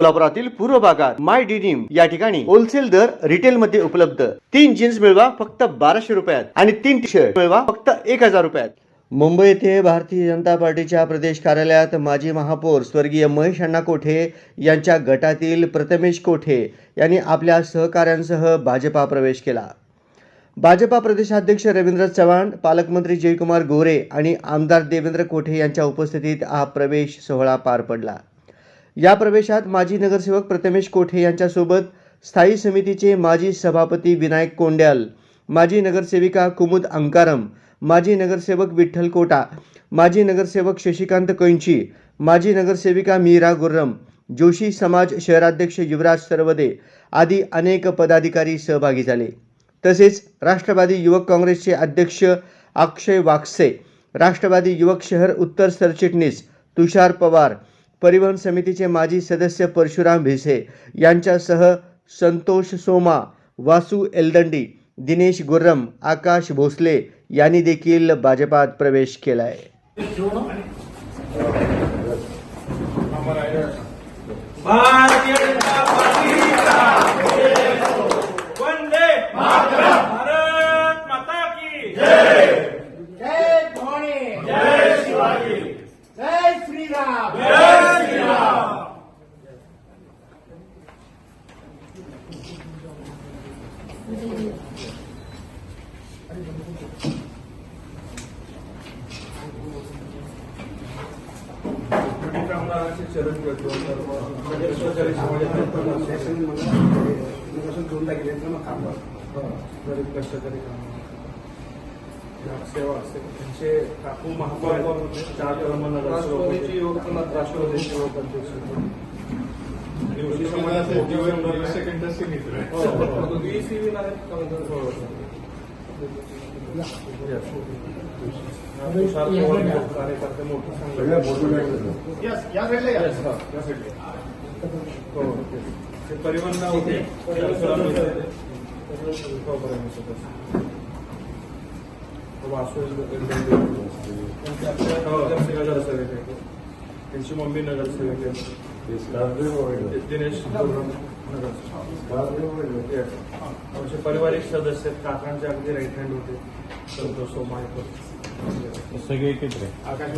कोल्हापुरातील पूर्व भागात माय डिनिम या ठिकाणी होलसेल दर रिटेल मध्ये उपलब्ध. तीन जीन्स मिळवा फक्त बाराशे रुपयात आणि तीन टी शर्ट मिळवा फक्त एक हजार रुपयात. मुंबई येथे भारतीय जनता पार्टीच्या प्रदेश कार्यालयात माजी महापौर स्वर्गीय महेश अण्णा कोठे यांच्या गटातील प्रथमेश कोठे यांनी आपल्या सहकाऱ्यांसह भाजपा प्रवेश केला. भाजपा प्रदेशाध्यक्ष रवींद्र चव्हाण पालकमंत्री जयकुमार गोरे आणि आमदार देवेंद्र कोठे यांच्या उपस्थितीत हा प्रवेश सोहळा पार पडला. या प्रवेशात माजी नगरसेवक प्रथमेश कोठे यांच्यासोबत स्थायी समितीचे माजी सभापती विनायक कोंड्याल माजी नगरसेविका कुमुद अंकारम माजी नगरसेवक विठ्ठल कोटा माजी नगरसेवक शशिकांत कैंची माजी नगरसेविका मीरा गुर्रम जोशी समाज शहराध्यक्ष युवराज सरवदे आदी अनेक पदाधिकारी सहभागी झाले. तसेच राष्ट्रवादी युवक काँग्रेसचे अध्यक्ष अक्षय वाक्से राष्ट्रवादी युवक शहर उत्तर सरचिटणीस तुषार पवार परिवहन समितीचे माजी सदस्य परशुराम भिसे यांच्यासह संतोष सोमा वासू एलदंडी दिनेश गुर्रम आकाश भोसले यांनी देखील भाजपात प्रवेश केला आहे त्यांचे काकू महापौर होते चार टर्म राष्ट्रवादीचे युवक राष्ट्रवादीचे युवक अध्यक्ष परिवहन होते होते. त्यांची त्यांची मम्मी नगरसेवक आहे दिनेश आमचे पारिवारिक सदस्य आहेत. काकांचे अगदी राईट हँड होते. संतोष सोमायकर. सगळे एकत्र आहे. आकाश?